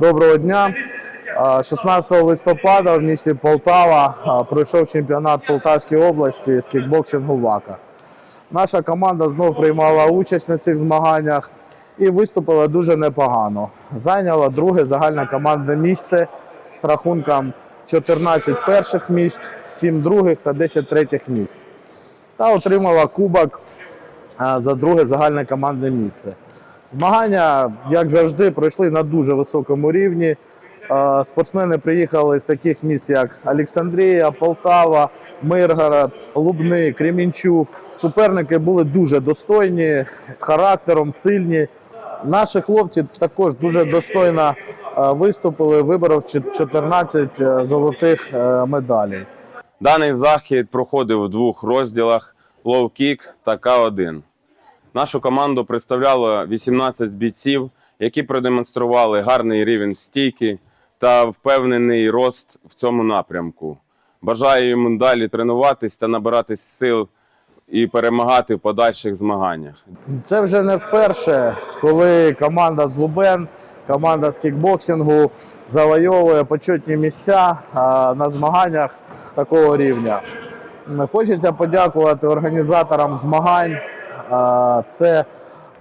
Доброго дня. 16 листопада в місті Полтава пройшов чемпіонат Полтавської області з кікбоксингу ВАКа. Наша команда знову приймала участь на цих змаганнях і виступила дуже непогано. Зайняла друге загальне командне місце з рахунком 14 перших місць, 7 других та 10 третіх місць. Та отримала кубок за друге загальне командне місце. Змагання, як завжди, пройшли на дуже високому рівні. Спортсмени приїхали з таких міст, як Олександрія, Полтава, Миргород, Лубни, Кремінчук. Суперники були дуже достойні, з характером, сильні. Наші хлопці також дуже достойно виступили, виборовши 14 е, золотих е, медалей. Даний захід проходив в двох розділах лоу-кік та К1. Нашу команду представляло 18 бійців, які продемонстрували гарний рівень стійки та впевнений рост в цьому напрямку. Бажаю їм далі тренуватись та набиратись сил і перемагати в подальших змаганнях. Це вже не вперше, коли команда з Лубен, команда з кікбоксингу завойовує почетні місця на змаганнях такого рівня. Хочеться подякувати організаторам змагань. Це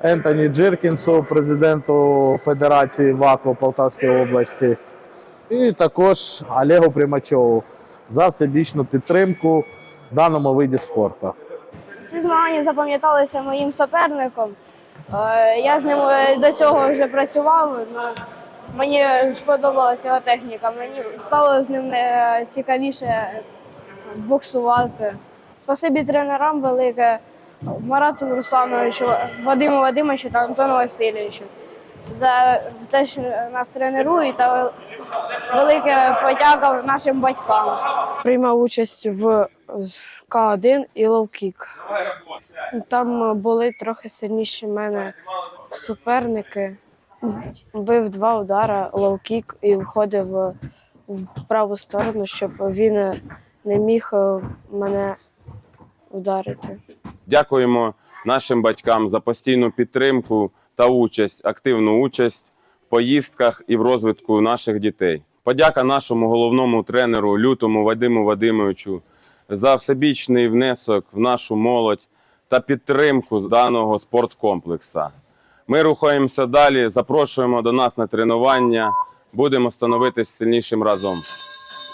Ентоні Джиркінсу, президенту Федерації ВАКО Полтавської області, і також Олегу Примачову за всебічну підтримку в даному виді спорту. Ці змагання запам'яталися моїм суперником. Е, Я з ним е, до цього вже працював. ну, Мені сподобалася його техніка. Мені стало з ним е, цікавіше боксувати. Спасибі тренерам велике Марату Руслановичу, Вадиму Вадимовичу та Антону Васильовичу за те, що нас тренують, та велике подяка нашим батькам. приймав участь в К1 і лоу-кік. Там е, були трохи сильніші мене суперники. Бив два удара лоу-кік і входив в праву сторону, щоб він е, не міг е, мене вдарити. Дякуємо нашим батькам за постійну підтримку та участь, активну участь в поїздках і в розвитку наших дітей. Подяка нашому головному тренеру Лютому Вадиму Вадимовичу за всебічний внесок в нашу молодь та підтримку з даного спорткомплекса. Ми рухаємося далі, запрошуємо до нас на тренування. Будемо становитись сильнішим разом.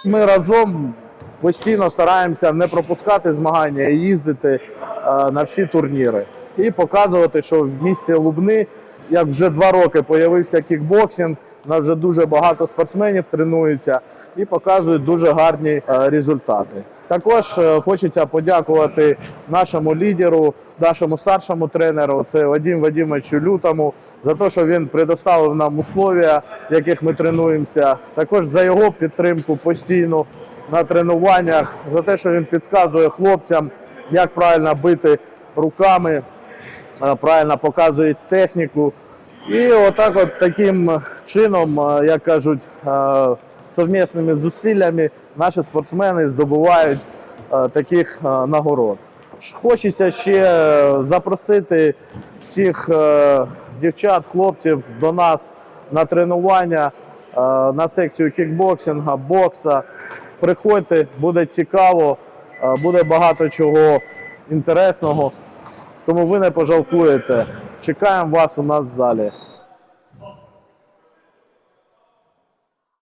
Ми разом постійно стараємося не пропускати змагання і їздити е, на всі турніри. І показувати, що в місті Лубни, як вже два роки появився кікбоксинг, у нас вже дуже багато спортсменів тренуються і показують дуже гарні е, результати. Також е, хочеться подякувати нашому лідеру, нашому старшому тренеру, це Вадим Вадимовичу Лютому, за те, що він предоставив нам условия, в яких ми тренуємося. Також за його підтримку постійно на тренуваннях, за те, що він підказує хлопцям, як правильно бити руками, е, правильно показує техніку. І отак, от таким чином, е, як кажуть, совмісними зусиллями наші спортсмени здобувають е, таких е, нагород. Хочеться ще е, запросити всіх дівчат, хлопців до нас на тренування, на секцію кікбоксинга, бокса. Приходьте, буде цікаво, буде багато чого інтересного. Тому ви не пожалкуєте. Чекаємо вас у нас в залі.